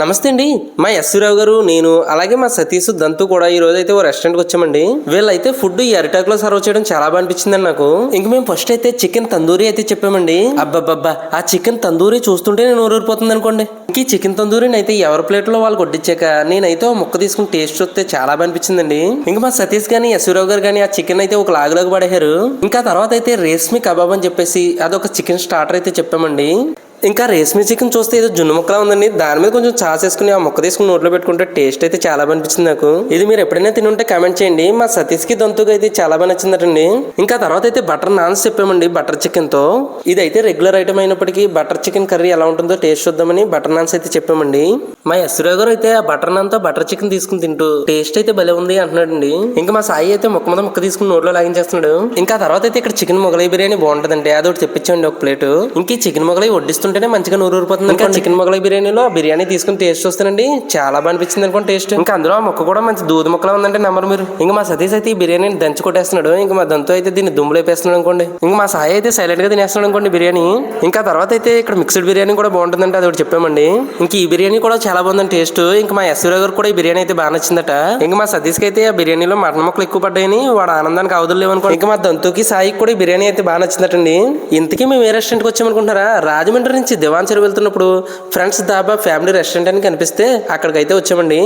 నమస్తే అండి. మా యశ్వరావు గారు నేను అలాగే మా సతీష్ దంతు కూడా ఈ రోజు అయితే ఓ రెస్టారెంట్కి వచ్చామండి. వీళ్ళైతే ఫుడ్ ఈ అరిటాకులో సర్వ్ చేయడం చాలా బాగా అనిపించిందండి నాకు. ఇంక మేము ఫస్ట్ అయితే చికెన్ తందూరి అయితే చెప్పామండి. అబ్బబ్బబ్బా ఆ చికెన్ తందూరి చూస్తుంటే నేను ఊరూరిపోతుంది అనుకోండి. ఇంక ఈ చికెన్ తందూరిని అయితే ఎవరి ప్లేట్లో వాళ్ళు కొట్టించాక నేనైతే ఓ ముక్క తీసుకుని టేస్ట్ చూస్తే చాలా బాగా అనిపించిందండి. ఇంక మా సతీష్ గానీ యశ్వరావు గారు కానీ ఆ చికెన్ అయితే ఒక లాగులాగా పడేశారు. ఇంకా తర్వాత అయితే రేస్మి కబాబ్ అని చెప్పేసి అదొక చికెన్ స్టార్టర్ అయితే చెప్పామండి. ఇంకా రేస్మి చికెన్ చూస్తే ఏదో జున్ను ముక్కలా ఉందండి. దాని మీద కొంచెం చాస్ వేసుకుని ఆ ముక్క తీసుకుని నోట్లో పెట్టుకుంటే టేస్ట్ అయితే చాలా బాగా అనిపించింది నాకు. ఇది మీరు ఎప్పుడైనా తిని ఉంటే కామెంట్ చేయండి. మా సతీష్కి దంతుగా అయితే చాలా బాగా నచ్చిందటండి. ఇంకా తర్వాత అయితే బటర్ నాన్స్ చెప్పామండి బటర్ చికెన్తో ఇది అయితే రెగ్యులర్ ఐటమ్ అయినప్పటికీ బటర్ చికెన్ కర్రీ ఎలా ఉంటుందో టేస్ట్ చూద్దామని బటర్ నాన్స్ అయితే చెప్పామండి. మా యశ్వరావు గారు అయితే ఆ బటర్ నాన్తో బటర్ చికెన్ తీసుకుని తింటూ టేస్ట్ అయితే భలే ఉంది అంటున్నాడండి. ఇంకా మా సాయి అయితే ముక్క మీద ముక్క తీసుకుని నోట్లో లాగించేస్తున్నాడు. ఇంకా తర్వాత అయితే ఇక్కడ చికెన్ మొగలై బిర్యానీ బాగుంటదండి. అదొకటి తెప్పించండి ఒక ప్లేట్. ఇంక చికెన్ మొగలై వడ్డిస్తుంటేనే మంచిగా నూరు ఊరిపోతుంది ఇంకా చికెన్ మొగలై బిర్యానీలో బిర్యానీ తీసుకుని టేస్ట్ చూస్తానండి. చాలా బాగా అనిపించింది అనుకోండి టేస్ట్. ఇంకా అందులో ఆ ముక్క కూడా మంచి దూది ముక్కలా ఉందంటే నమ్మరు మీరు. ఇంకా మా సతీష్ అయితే ఈ బిర్యానీని దంచి కొట్టేస్తున్నాడు. ఇంకా మా దంతో అయితే దీన్ని దుమ్ములు వేపేస్తున్నాడు అనుకోండి. ఇంకా మా సాయి అయితే సైలెంట్గా తినేస్తున్నాడు అనుకోండి బిర్యానీ. ఇంకా తర్వాత అయితే ఇక్కడ మిక్స్డ్ బిర్యానీ కూడా బాగుంటుందంటే అది ఒకటి చెప్పామండి. ఇంక ఈ బిర్యానీ కూడా చాలా బాగుందండి టేస్ట్. ఇంకా మా యశ్వరావు గారు కూడా ఈ బిర్యానీ అయితే బాగా నచ్చిందట. ఇంకా మా సతీష్కి అయితే ఆ బిర్యానీలో మటన్ ముక్కలు ఎక్కువ పడ్డాయని వాడు ఆనందానికి అవధులు లేవనుకో ఇంకా మా దంతుకి సాయికి కూడా ఈ బిర్యానీ అయితే బాగా నచ్చిందటండి. ఇంతకీ మేము ఏ రెస్టారెంట్కి వచ్చామనుకుంటున్నారా? రాజమండ్రి నుంచి దివాన్సర్ వెళ్తున్నప్పుడు ఫ్రెండ్స్ దాబా ఫ్యామిలీ రెస్టారెంట్ అని కనిపిస్తే అక్కడికైతే వచ్చామండి.